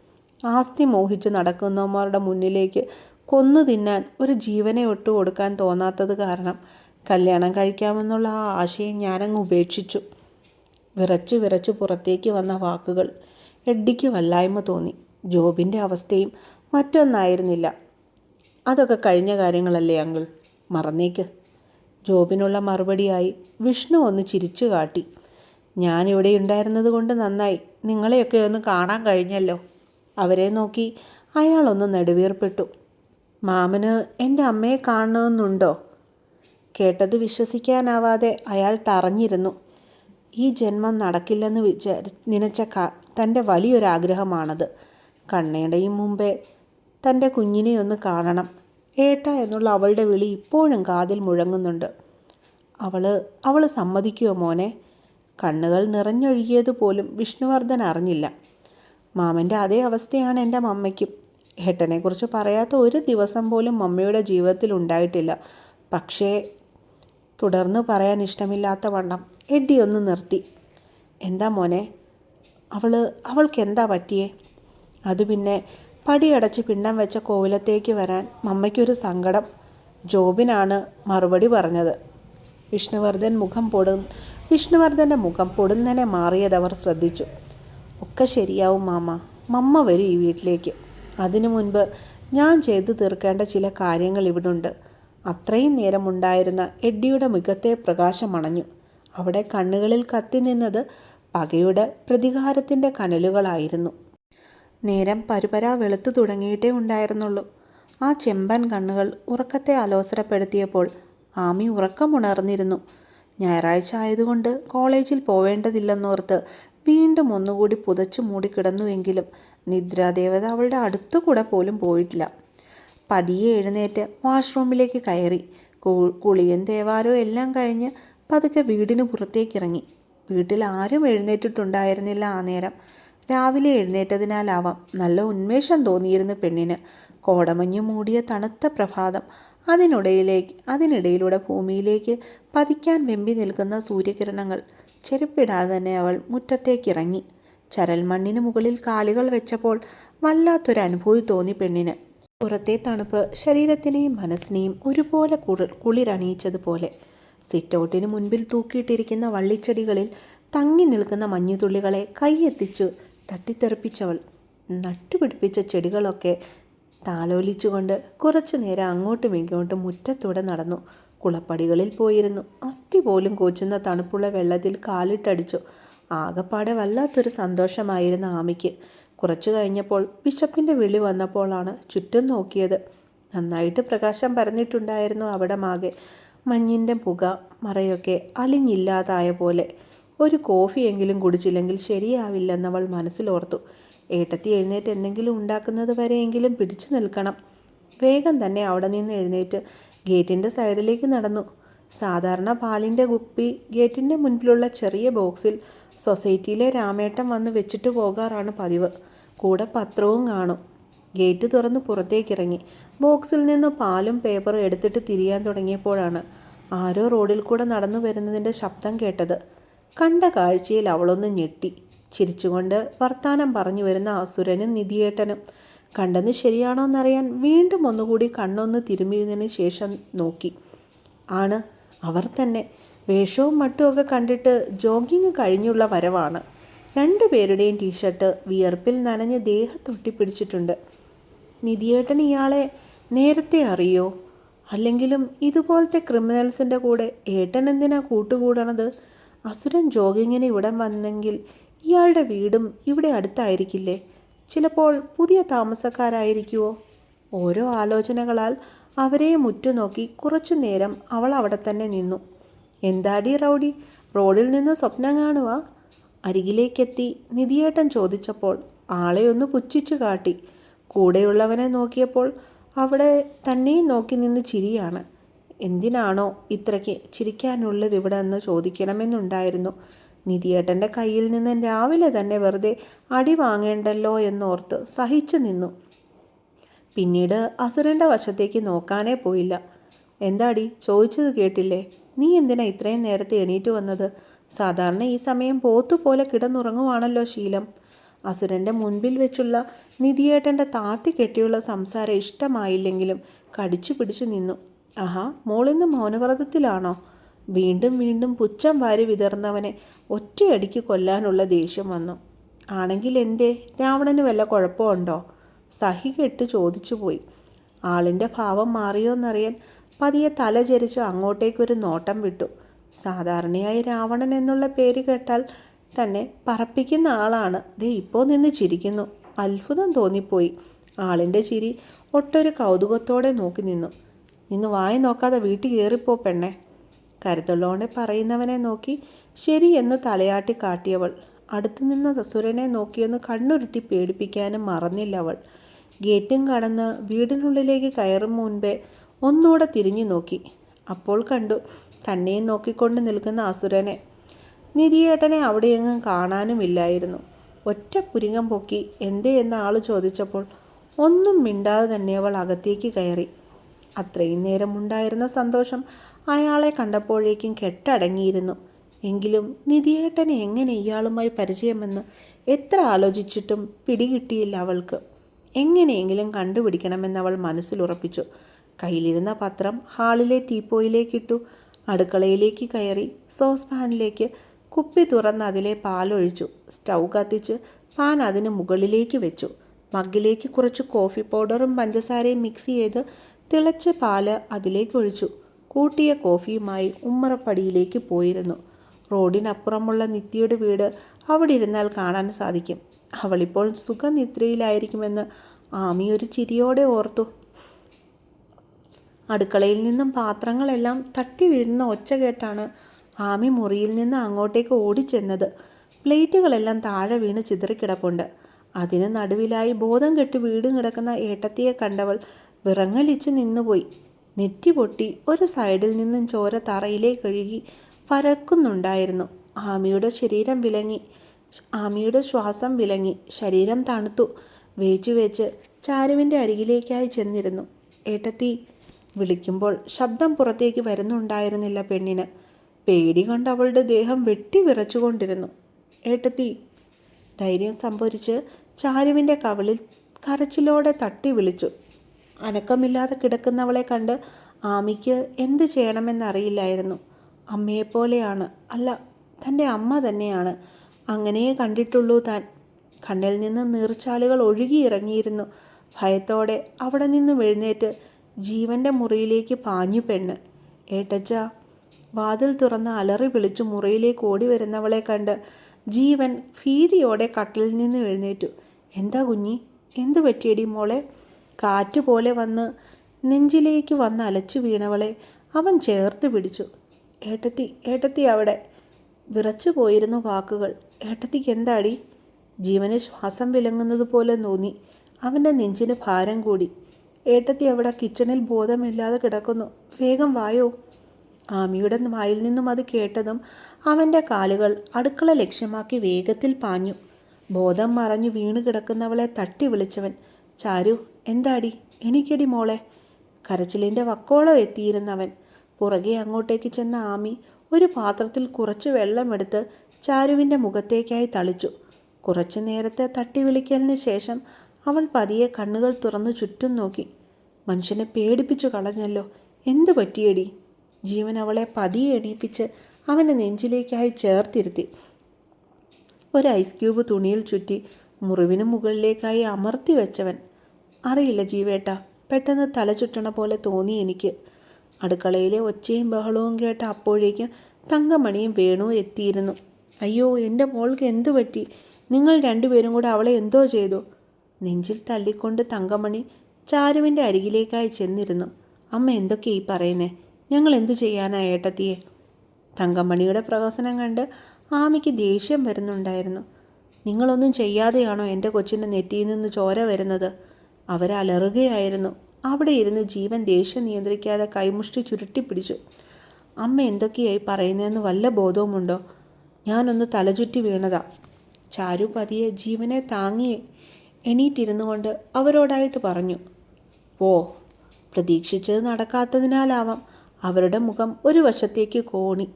ആസ്തി മോഹിച്ച് നടക്കുന്നവന്മാരുടെ മുന്നിലേക്ക് കൊന്നു തിന്നാൻ ഒരു ജീവനെ ഒട്ടു കൊടുക്കാൻ തോന്നാത്തത് കാരണം കല്യാണം കഴിക്കാമെന്നുള്ള ആ ആശയം ഞാനങ്ങ് ഉപേക്ഷിച്ചു. വിറച്ചു വിറച്ചു പുറത്തേക്ക് വന്ന വാക്കുകൾ എഡ്ഡിക്ക് വല്ലായ്മ തോന്നി. ജോബിന്റെ അവസ്ഥയും മറ്റൊന്നായിരുന്നില്ല. അതൊക്കെ കഴിഞ്ഞ കാര്യങ്ങളല്ലേ അങ്കിൾ? മറന്നേക്ക്. ജോബിനുള്ള മറുപടിയായി വിഷ്ണു ഒന്ന് ചിരിച്ചു കാട്ടി. ഞാനിവിടെ ഉണ്ടായിരുന്നത് കൊണ്ട് നന്നായി. നിങ്ങളെയൊക്കെ ഒന്ന് കാണാൻ കഴിഞ്ഞല്ലോ. അവരെ നോക്കി അയാളൊന്ന് നെടുവീർപ്പെട്ടു. മാമന് എന്റെ അമ്മയെ കാണണമെന്നുണ്ടോ? കേട്ടത് വിശ്വസിക്കാനാവാതെ അയാൾ തറഞ്ഞിരുന്നു. ഈ ജന്മം നടക്കില്ലെന്ന് വിചാരി നനച്ച ക തന്റെ വലിയൊരാഗ്രഹമാണത്. കണ്ണയുടെയും മുമ്പേ തന്റെ കുഞ്ഞിനെ ഒന്ന് കാണണം. ഏട്ട എന്നുള്ള അവളുടെ വിളി ഇപ്പോഴും കാതിൽ മുഴങ്ങുന്നുണ്ട്. അവൾ അവൾ സമ്മതിക്കുമോ മോനെ? കണ്ണുകൾ നിറഞ്ഞൊഴുകിയതുപോലും വിഷ്ണുവർദ്ധൻ അറിഞ്ഞില്ല. മാമന്റെ അതേ അവസ്ഥയാണ് എന്റെ മമ്മയ്ക്കും. ഏട്ടനെക്കുറിച്ച് പറയാത്ത ഒരു ദിവസം പോലും മമ്മയുടെ ജീവിതത്തിൽ ഉണ്ടായിട്ടില്ല. പക്ഷേ തുടർന്ന് പറയാൻ ഇഷ്ടമില്ലാത്ത വണ്ണം എഡ്ഡി ഒന്ന് നിർത്തി. എന്താ മോനെ? അവൾ അവൾക്ക് എന്താ പറ്റിയേ? അത് പിന്നെ പടിയടച്ച് പിണ്ടം വെച്ച കോവിലത്തേക്ക് വരാൻ മമ്മയ്ക്കൊരു സങ്കടം. ജോബിനാണ് മറുപടി പറഞ്ഞത്. വിഷ്ണുവർദ്ധൻ മുഖം പൊടു വിഷ്ണുവർദ്ധന്റെ മുഖം പൊടുന്നനെ മാറിയതവർ ശ്രദ്ധിച്ചു. ഒക്കെ ശരിയാവും മാമ മമ്മ വരും ഈ വീട്ടിലേക്ക്. അതിനു മുൻപ് ഞാൻ ചെയ്തു തീർക്കേണ്ട ചില കാര്യങ്ങൾ ഇവിടുണ്ട്. അത്രയും നേരമുണ്ടായിരുന്ന എഡ്ഡിയുടെ മുഖത്തെ പ്രകാശമണഞ്ഞു അവിടെ കണ്ണുകളിൽ കത്തി നിന്നത് പകയുടെ പ്രതികാരത്തിന്റെ കനലുകളായിരുന്നു. നേരം പരുപരാ വെളുത്തു തുടങ്ങിയിട്ടേ ഉണ്ടായിരുന്നുള്ളൂ. ആ ചെമ്പൻ കണ്ണുകൾ ഉറക്കത്തെ അലോസരപ്പെടുത്തിയപ്പോൾ ആമി ഉറക്കമുണർന്നിരുന്നു. ഞായറാഴ്ച ആയതുകൊണ്ട് കോളേജിൽ പോവേണ്ടതില്ലെന്നോർത്ത് വീണ്ടും ഒന്നുകൂടി പുതച്ചു മൂടിക്കിടന്നുവെങ്കിലും നിദ്രാദേവത അവളുടെ അടുത്തുകൂടെ പോലും പോയിട്ടില്ല. പതിയെ എഴുന്നേറ്റ് വാഷ്റൂമിലേക്ക് കയറി. കുളിയും തേവാരോ എല്ലാം കഴിഞ്ഞ് പതുക്കെ വീടിന് പുറത്തേക്കിറങ്ങി. വീട്ടിൽ ആരും എഴുന്നേറ്റിട്ടുണ്ടായിരുന്നില്ല ആ നേരം. രാവിലെ എഴുന്നേറ്റതിനാലാവാം നല്ല ഉന്മേഷം തോന്നിയിരുന്ന പെണ്ണിന് കോടമഞ്ഞു മൂടിയ തണുത്ത പ്രഭാതം അതിനിടയിലേക്ക് അതിനിടയിലൂടെ ഭൂമിയിലേക്ക് പതിക്കാൻ വെമ്പി നിൽക്കുന്ന സൂര്യകിരണങ്ങൾ ചെരുപ്പിടാതെ തന്നെ അവൾ മുറ്റത്തേക്കിറങ്ങി. ചരൽ മണ്ണിന് മുകളിൽ കാലുകൾ വെച്ചപ്പോൾ വല്ലാത്തൊരു അനുഭൂതി തോന്നി പെണ്ണിന്. പുറത്തെ തണുപ്പ് ശരീരത്തിനെയും മനസ്സിനെയും ഒരുപോലെ കുളിരണിയിച്ചതുപോലെ. സിറ്റൗട്ടിന് മുൻപിൽ തൂക്കിയിട്ടിരിക്കുന്ന വള്ളിച്ചെടികളിൽ തങ്ങി നിൽക്കുന്ന മഞ്ഞുതുള്ളികളെ കൈയെത്തിച്ചു തട്ടിത്തെറിപ്പിച്ചവൾ. നട്ടുപിടിപ്പിച്ച ചെടികളൊക്കെ താലോലിച്ചുകൊണ്ട് കുറച്ചു നേരം അങ്ങോട്ടും ഇങ്ങോട്ടും മുറ്റത്തൂടെ നടന്നു. കുളപ്പടികളിൽ പോയിരുന്നു. അസ്ഥി പോലും കോച്ചുന്ന തണുപ്പുള്ള വെള്ളത്തിൽ കാലിട്ടടിച്ചു. ആകപ്പാടെ വല്ലാത്തൊരു സന്തോഷമായിരുന്നു ആമയ്ക്ക് കുറച്ചു കഴിഞ്ഞപ്പോൾ ബിഷപ്പിന്റെ വിളി വന്നപ്പോഴാണ് ചുറ്റും നോക്കിയത്. നന്നായിട്ട് പ്രകാശം പരന്നിട്ടുണ്ടായിരുന്നു അവിടെ മാകെ മഞ്ഞിന്റെ പുക മറയൊക്കെ അലിഞ്ഞില്ലാതായ പോലെ. ഒരു കോഫിയെങ്കിലും കുടിച്ചില്ലെങ്കിൽ ശരിയാവില്ലെന്നവൾ മനസ്സിലോർത്തു. ഏട്ടത്തി എഴുന്നേറ്റ് എന്തെങ്കിലും ഉണ്ടാക്കുന്നത് വരെയെങ്കിലും പിടിച്ചു നിൽക്കണം. വേഗം തന്നെ അവിടെ നിന്ന് എഴുന്നേറ്റ് ഗേറ്റിന്റെ സൈഡിലേക്ക് നടന്നു. സാധാരണ പാലിന്റെ കുപ്പി ഗേറ്റിന്റെ മുൻപിലുള്ള ചെറിയ ബോക്സിൽ സൊസൈറ്റിയിലെ രാമേട്ടൻ വന്ന് വെച്ചിട്ട് പോകാറാണ് പതിവ്. കൂടെ പത്രവും കാണും. ഗേറ്റ് തുറന്ന് പുറത്തേക്കിറങ്ങി. ബോക്സിൽ നിന്ന് പാലും പേപ്പറും എടുത്തിട്ട് തിരിയാൻ തുടങ്ങിയപ്പോഴാണ് ആരോ റോഡിൽ കൂടെ നടന്നു വരുന്നതിന്റെ ശബ്ദം കേട്ടത്. കണ്ട കാഴ്ചയിൽ അവളൊന്ന് ഞെട്ടി. ചിരിച്ചുകൊണ്ട് വർത്താനം പറഞ്ഞു വരുന്ന അസുരനും നിധിയേട്ടനും. കണ്ടെന്ന് ശരിയാണോന്നറിയാൻ വീണ്ടും ഒന്നുകൂടി കണ്ണൊന്ന് തിരുമ്മിയതിന് ശേഷം നോക്കി. ആണ് അവർ തന്നെ. വേഷവും മട്ടുമൊക്കെ കണ്ടിട്ട് ജോഗിങ് കഴിഞ്ഞുള്ള വരവാണ്. രണ്ടു പേരുടെയും ടീഷർട്ട് വിയർപ്പിൽ നനഞ്ഞ് ദേഹത്തൊട്ടി പിടിച്ചിട്ടുണ്ട്. നിധിയേട്ടൻ ഇയാളെ നേരത്തെ അറിയോ? അല്ലെങ്കിലും ഇതുപോലത്തെ ക്രിമിനൽസിന്റെ കൂടെ ഏട്ടൻ എന്തിനാ കൂട്ടുകൂടണത്? അസുരൻ ജോഗിങ്ങിന് ഇവിടെ വന്നെങ്കിൽ ഇയാളുടെ വീടും ഇവിടെ അടുത്തായിരിക്കില്ലേ? ചിലപ്പോൾ പുതിയ താമസക്കാരായിരിക്കുമോ ഓരോ ആലോചനകളാൽ അവരെ മുറ്റുനോക്കി കുറച്ചു നേരം അവൾ അവിടെ തന്നെ നിന്നു. എന്താടി റൗഡി റോഡിൽ നിന്ന് സ്വപ്നം കാണുക? അരികിലേക്കെത്തി നിധിയേട്ടൻ ചോദിച്ചപ്പോൾ ആളെ ഒന്ന് പുച്ഛിച്ചു കാട്ടി. കൂടെയുള്ളവനെ നോക്കിയപ്പോൾ അവിടെ തന്നെയും നോക്കി നിന്ന് ചിരിയാണ്. എന്തിനാണോ ഇത്രയ്ക്ക് ചിരിക്കാനുള്ളത് ഇവിടെ എന്ന് ചോദിക്കണമെന്നുണ്ടായിരുന്നു. നിധിയേട്ടന്റെ കയ്യിൽ നിന്ന് രാവിലെ തന്നെ വെറുതെ അടി വാങ്ങേണ്ടല്ലോ എന്നോർത്ത് സഹിച്ചു നിന്നു. പിന്നീട് അസുരന്റെ വശത്തേക്ക് നോക്കാനേ പോയില്ല. എന്താടി ചോദിച്ചത് കേട്ടില്ലേ? നീ എന്തിനാ ഇത്രയും നേരത്തെ എണീറ്റ് വന്നത്? സാധാരണ ഈ സമയം പോത്തുപോലെ കിടന്നുറങ്ങുവാണല്ലോ ശീലം. അസുരന്റെ മുൻപിൽ വെച്ചുള്ള നിധിയേട്ടന്റെ താത്തി കെട്ടിയുള്ള സംസാരം ഇഷ്ടമായില്ലെങ്കിലും കടിച്ചു പിടിച്ചു നിന്നു. ആഹാ മോളിന്ന് മൗനവ്രതത്തിലാണോ? വീണ്ടും വീണ്ടും പുച്ഛം വാരി വിതർന്നവനെ ഒറ്റയടിക്ക് കൊല്ലാനുള്ള ദേഷ്യം വന്നു. ആണെങ്കിൽ എന്തേ രാവണന് വല്ല കുഴപ്പമുണ്ടോ സഹി കെട്ട് ചോദിച്ചു പോയി. ആളിന്റെ ഭാവം മാറിയോന്നറിയാൻ പതിയെ തല ചരിച്ചു അങ്ങോട്ടേക്കൊരു നോട്ടം വിട്ടു. സാധാരണയായി രാവണൻ എന്നുള്ള പേര് കേട്ടാൽ തന്നെ പറപ്പിക്കുന്ന ആളാണ്. ദേ ഇപ്പോൾ നിന്ന് ചിരിക്കുന്നു. അത്ഭുതം തോന്നിപ്പോയി. ആളിന്റെ ചിരി ഒട്ടൊരു കൗതുകത്തോടെ നോക്കി നിന്നു. നിന്ന് വായി നോക്കാതെ വീട്ടിൽ കയറിപ്പോ പെണ്ണെ. കരുതുള്ളോടെ പറയുന്നവനെ നോക്കി ശരി എന്ന് തലയാട്ടി കാട്ടിയവൾ. അടുത്തു നിന്ന അസുരനെ നോക്കിയൊന്ന് കണ്ണുരുട്ടി പേടിപ്പിക്കാനും മറന്നില്ല അവൾ. ഗേറ്റും കടന്ന് വീടിനുള്ളിലേക്ക് കയറും മുൻപേ ഒന്നുകൂടെ തിരിഞ്ഞു നോക്കി. അപ്പോൾ കണ്ടു തന്നെയും നോക്കിക്കൊണ്ട് നിൽക്കുന്ന അസുരനെ. നിധിയേട്ടനെ അവിടെയെങ്ങും കാണാനുമില്ലായിരുന്നു. ഒറ്റ പുരികം പൊക്കി എന്തേ എന്ന ആൾ ചോദിച്ചപ്പോൾ ഒന്നും മിണ്ടാതെ തന്നെ അവൾ അകത്തേക്ക് കയറി. അത്രയും നേരം ഉണ്ടായിരുന്ന സന്തോഷം അയാളെ കണ്ടപ്പോഴേക്കും കെട്ടടങ്ങിയിരുന്നു. എങ്കിലും നിധിയേട്ടനെ എങ്ങനെ ഇയാളുമായി പരിചയമെന്ന് എത്ര ആലോചിച്ചിട്ടും പിടികിട്ടിയില്ല അവൾക്ക്. എങ്ങനെയെങ്കിലും കണ്ടുപിടിക്കണമെന്ന് അവൾ മനസ്സിലുറപ്പിച്ചു. കയ്യിലിരുന്ന പത്രം ഹാളിലെ ടീപ്പോയിലേക്കിട്ടു. അടുക്കളയിലേക്ക് കയറി സോസ് പാനിലേക്ക് കുപ്പി തുറന്ന് അതിലെ പാലൊഴിച്ചു. സ്റ്റൗ കത്തിച്ച് പാൻ അതിന് മുകളിലേക്ക് വെച്ചു. മഗ്ഗിലേക്ക് കുറച്ച് കോഫി പൗഡറും പഞ്ചസാരയും മിക്സ് ചെയ്ത് തിളച്ച പാൽ അതിലേക്ക് ഒഴിച്ചു കൂട്ടിയ കോഫിയുമായി ഉമ്മറപ്പടിയിലേക്ക് പോയിരുന്നു. റോഡിനപ്പുറമുള്ള നിത്യയുടെ വീട് അവിടെ ഇരുന്നാൽ കാണാൻ സാധിക്കും. അവളിപ്പോൾ സുഖനിദ്രയിലായിരിക്കുമെന്ന് ആമി ഒരു ചിരിയോടെ ഓർത്തു. അടുക്കളയിൽ നിന്നും പാത്രങ്ങളെല്ലാം തട്ടി വീഴുന്ന ഒച്ച കേട്ടാണ് ആമി മുറിയിൽ നിന്ന് അങ്ങോട്ടേക്ക് ഓടിച്ചെന്നത്. പ്ലേറ്റുകളെല്ലാം താഴെ വീണ് ചിതറിക്കിടപ്പുണ്ട്. അതിന് നടുവിലായി ബോധം കെട്ട് വീടും കിടക്കുന്ന ഏട്ടത്തിയെ കണ്ടവൾ വിറങ്ങലിച്ച് നിന്നുപോയി. നെറ്റി പൊട്ടി ഒരു സൈഡിൽ നിന്നും ചോര തറയിലേക്ക് ഒഴുകി പരക്കുന്നുണ്ടായിരുന്നു. ആമിയുടെ ശരീരം വിലങ്ങി. ആമിയുടെ ശ്വാസം വിലങ്ങി. ശരീരം തണുത്തു. വേച്ചു വേച്ച് ചാരുവിന്റെ അരികിലേക്കായി ചെന്നിരുന്നു. ഏട്ടത്തി വിളിക്കുമ്പോൾ ശബ്ദം പുറത്തേക്ക് വരുന്നുണ്ടായിരുന്നില്ല പെണ്ണിന്. പേടി കൊണ്ട് അവളുടെ ദേഹം വെട്ടി വിറച്ചുകൊണ്ടിരുന്നു. ഏട്ടത്തി ധൈര്യം സംഭരിച്ച് ചാരുവിന്റെ കവളിൽ കരച്ചിലോടെ തട്ടി വിളിച്ചു. അനക്കമില്ലാതെ കിടക്കുന്നവളെ കണ്ട് ആമിക്ക് എന്ത് ചെയ്യണമെന്നറിയില്ലായിരുന്നു. അമ്മയെപ്പോലെയാണ്. അല്ല തന്റെ അമ്മ തന്നെയാണ്. അങ്ങനെയേ കണ്ടിട്ടുള്ളൂ താൻ. കണ്ണിൽ നിന്ന് നീർച്ചാലുകൾ ഒഴുകിയിറങ്ങിയിരുന്നു. ഭയത്തോടെ അവിടെ നിന്ന് എഴുന്നേറ്റ് ജീവന്റെ മുറിയിലേക്ക് പാഞ്ഞു പെണ്ണ്. ഏട്ടച്ച വാതിൽ തുറന്ന് അലറി വിളിച്ചു മുറിയിലേക്ക് ഓടി വരുന്നവളെ കണ്ട് ജീവൻ ഭീതിയോടെ കട്ടിലിൽ നിന്ന് എഴുന്നേറ്റു. എന്താ കുഞ്ഞി? എന്തു പറ്റിയടി മോളെ? കാറ്റ് പോലെ വന്ന് നെഞ്ചിലേക്ക് വന്ന് അലച്ചു വീണവളെ അവൻ ചേർത്ത് പിടിച്ചു. ഏട്ടത്തി ഏട്ടത്തി അവിടെ. വിറച്ചു പോയിരുന്നു വാക്കുകൾ. ഏട്ടത്തിക്ക് എന്താടി? ജീവന് ശ്വാസം വിലങ്ങുന്നത് പോലെ തോന്നി. അവന്റെ നെഞ്ചിന് ഭാരം കൂടി. ഏട്ടത്തി അവിടെ കിച്ചണിൽ ബോധമില്ലാതെ കിടക്കുന്നു. വേഗം വായോ. ആമിയുടെ വായിൽ നിന്നും അത് കേട്ടതും അവന്റെ കാലുകൾ അടുക്കള ലക്ഷ്യമാക്കി വേഗത്തിൽ പാഞ്ഞു. ബോധം മറഞ്ഞു വീണ് കിടക്കുന്നവളെ തട്ടി വിളിച്ചവൻ ചാരു എന്താടി? എണിക്കടി മോളെ. കരച്ചിലിന്റെ വക്കോളം എത്തിയിരുന്നവൻ. പുറകെ അങ്ങോട്ടേക്ക് ചെന്ന ആമി ഒരു പാത്രത്തിൽ കുറച്ച് വെള്ളമെടുത്ത് ചാരുവിന്റെ മുഖത്തേക്കായി തളിച്ചു. കുറച്ചു നേരത്തെ തട്ടി വിളിക്കലിന് ശേഷം അവൾ പതിയെ കണ്ണുകൾ തുറന്നു ചുറ്റും നോക്കി. മനുഷ്യനെ പേടിപ്പിച്ചു കളഞ്ഞല്ലോ. എന്തു പറ്റിയടി? ജീവൻ അവളെ പതിയെ എണീപ്പിച്ച് അവന്റെ നെഞ്ചിലേക്കായി ചേർത്തിരുത്തി. ഒരു ഐസ് ക്യൂബ് തുണിയിൽ ചുറ്റി മുറിവിന് മുകളിലേക്കായി അമർത്തി വെച്ചവൻ അറിയില്ല ജീവേട്ട. പെട്ടെന്ന് തല ചുറ്റണ പോലെ തോന്നി എനിക്ക്. അടുക്കളയിലെ ഒച്ചയും ബഹളവും കേട്ട അപ്പോഴേക്കും തങ്കമണിയും വേണു എത്തിയിരുന്നു. അയ്യോ എന്റെ മോൾക്ക് എന്തു പറ്റി? നിങ്ങൾ രണ്ടുപേരും കൂടെ അവളെ എന്തോ ചെയ്തു? നെഞ്ചിൽ തള്ളിക്കൊണ്ട് തങ്കമണി ചാരുവിന്റെ അരികിലേക്കായി ചെന്നിരുന്നു. അമ്മ എന്തൊക്കെയാ ഈ പറയുന്നേ? ഞങ്ങൾ എന്തു ചെയ്യാനാ ഏട്ടത്തിയെ? തങ്കമണിയുടെ പ്രഹസനം കണ്ട് ആമിക്ക് ദേഷ്യം വരുന്നുണ്ടായിരുന്നു. നിങ്ങളൊന്നും ചെയ്യാതെയാണോ എന്റെ കൊച്ചിന്റെ നെറ്റിയിൽ നിന്ന് ചോര വരുന്നത്? അവരലറുകയായിരുന്നു. അവിടെ ഇരുന്ന് ജീവൻ ദേഷ്യം നിയന്ത്രിക്കാതെ കൈമുഷ്ടി ചുരുട്ടിപ്പിടിച്ചു. അമ്മ എന്തൊക്കെയായി പറയുന്നതെന്ന് വല്ല ബോധവുമുണ്ടോ? ഞാനൊന്ന് തലചുറ്റി വീണതാ. ചാരു പതിയെ ജീവനെ താങ്ങി എണീറ്റിരുന്നു കൊണ്ട് അവരോടായിട്ട് പറഞ്ഞു. ഓ പ്രതീക്ഷിച്ചത് നടക്കാത്തതിനാലാവാം. അവരുടെ മുഖം ഒരു വശത്തേക്ക് കോണി.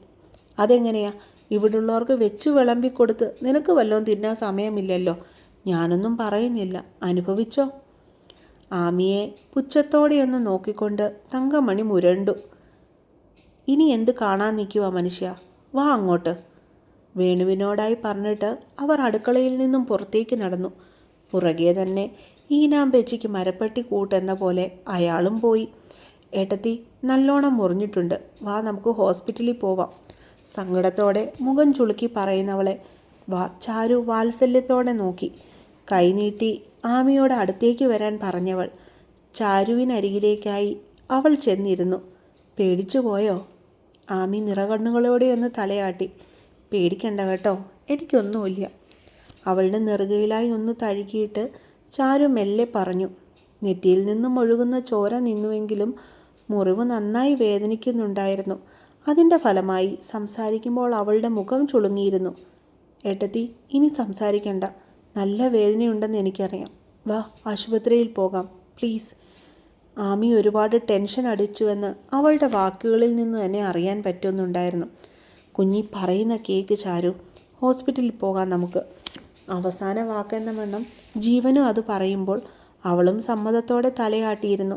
അതെങ്ങനെയാ? ഇവിടുള്ളവർക്ക് വെച്ചു വിളമ്പിക്കൊടുത്ത് നിനക്ക് വല്ലതും തിന്നാൻ സമയമില്ലല്ലോ. ഞാനൊന്നും പറയുന്നില്ല. അനുഭവിച്ചോ? ആമിയെ പുച്ഛത്തോടെയൊന്ന് നോക്കിക്കൊണ്ട് തങ്കമണി മുരണ്ടു. ഇനി എന്ത് കാണാൻ നിൽക്കുക മനുഷ്യ? വാ അങ്ങോട്ട്. വേണുവിനോടായി പറഞ്ഞിട്ട് അവർ അടുക്കളയിൽ നിന്നും പുറത്തേക്ക് നടന്നു. പുറകെ തന്നെ ഈനാമ്പേച്ചിക്ക് മരപ്പെട്ടി കൂട്ടെന്ന പോലെ അയാളും പോയി. ഏട്ടത്തി നല്ലോണം മുറിഞ്ഞിട്ടുണ്ട്. വാ നമുക്ക് ഹോസ്പിറ്റലിൽ പോവാം. സങ്കടത്തോടെ മുഖം ചുളുക്കി പറയുന്നവളെ വാ ചാരു വാത്സല്യത്തോടെ നോക്കി. കൈനീട്ടി ആമിയോട് അടുത്തേക്ക് വരാൻ പറഞ്ഞവൾ ചാരുവിനരികിലേക്കായി അവൾ ചെന്നിരുന്നു. പേടിച്ചു പോയോ? ആമി നിറകണ്ണുകളോടെ ഒന്ന് തലയാട്ടി. പേടിക്കണ്ട കേട്ടോ എനിക്കൊന്നുമില്ല. അവളുടെ നെറുകയിലായി ഒന്ന് തഴുകിയിട്ട് ചാരു മെല്ലെ പറഞ്ഞു. നെറ്റിയിൽ നിന്നും ഒഴുകുന്ന ചോര നിന്നുവെങ്കിലും മുറിവ് നന്നായി വേദനിക്കുന്നുണ്ടായിരുന്നു. അതിന്റെ ഫലമായി സംസാരിക്കുമ്പോൾ അവളുടെ മുഖം ചുളുങ്ങിയിരുന്നു. ഏട്ടത്തി ഇനി സംസാരിക്കണ്ട. നല്ല വേദനയുണ്ടെന്ന് എനിക്കറിയാം. വാ ആശുപത്രിയിൽ പോകാം. പ്ലീസ്. ആമി ഒരുപാട് ടെൻഷൻ അടിച്ചുവെന്ന് അവളുടെ വാക്കുകളിൽ നിന്ന് തന്നെ അറിയാൻ പറ്റുന്നുണ്ടായിരുന്നു. കുഞ്ഞി പറയുന്ന കേക്ക് ചാരു ഹോസ്പിറ്റലിൽ പോകാം നമുക്ക്. അവസാന വാക്കെന്ന വണ്ണം ജീവനും അത് പറയുമ്പോൾ അവളും സമ്മതത്തോടെ തലയാട്ടിയിരുന്നു.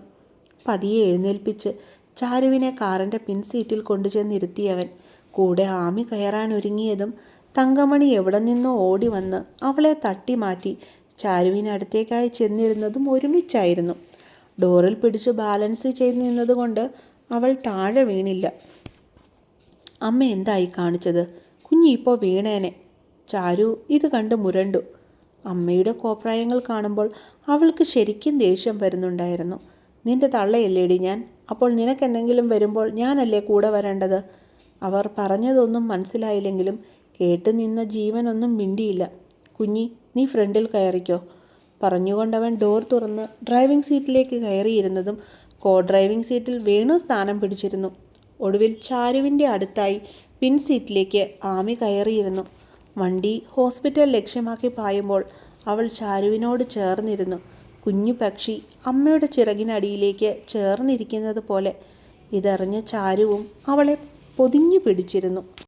പതിയെ എഴുന്നേൽപ്പിച്ച് ചാരുവിനെ കാറിന്റെ പിൻസീറ്റിൽ കൊണ്ടുചെന്നിരുത്തിയവൻ. കൂടെ ആമി കയറാൻ ഒരുങ്ങിയതും തങ്കമണി എവിടെ നിന്നോ ഓടി വന്ന് അവളെ തട്ടി മാറ്റി ചാരുവിനടുത്തേക്കായി ചെന്നിരുന്നതും ഒരുമിച്ചായിരുന്നു. ഡോറിൽ പിടിച്ച് ബാലൻസ് ചെയ്ത് നിന്നതുകൊണ്ട് അവൾ താഴെ വീണില്ല. അമ്മ എന്തായി കാണിച്ചത്? കുഞ്ഞി ഇപ്പോൾ വീണേനെ. ചാരു ഇത് കണ്ട് മുരണ്ടു. അമ്മയുടെ കോപ്രായങ്ങൾ കാണുമ്പോൾ അവൾക്ക് ശരിക്കും ദേഷ്യം വരുന്നുണ്ടായിരുന്നു. നിന്റെ തള്ളയല്ലേടി ഞാൻ? അപ്പോൾ നിനക്കെന്തെങ്കിലും വരുമ്പോൾ ഞാനല്ലേ കൂടെ വരേണ്ടത്? അവർ പറഞ്ഞതൊന്നും മനസ്സിലായില്ലെങ്കിലും കേട്ട് നിന്ന ജീവനൊന്നും മിണ്ടിയില്ല. കുഞ്ഞി നീ ഫ്രണ്ടിൽ കയറിക്കോ. പറഞ്ഞുകൊണ്ടവൻ ഡോർ തുറന്ന് ഡ്രൈവിംഗ് സീറ്റിലേക്ക് കയറിയിരുന്നതും കോ ഡ്രൈവിംഗ് സീറ്റിൽ വേണു സ്ഥാനം പിടിച്ചിരുന്നു. ഒടുവിൽ ചാരുവിന്റെ അടുത്തായി പിൻ സീറ്റിലേക്ക് ആമി കയറിയിരുന്നു. വണ്ടി ഹോസ്പിറ്റൽ ലക്ഷ്യമാക്കി പായുമ്പോൾ അവൾ ചാരുവിനോട് ചേർന്നിരുന്നു. കുഞ്ഞു പക്ഷി അമ്മയുടെ ചിറകിനടിയിലേക്ക് ചേർന്നിരിക്കുന്നത് പോലെ ഇതറിഞ്ഞ ചാരുവും അവളെ പൊതിഞ്ഞു പിടിച്ചിരുന്നു.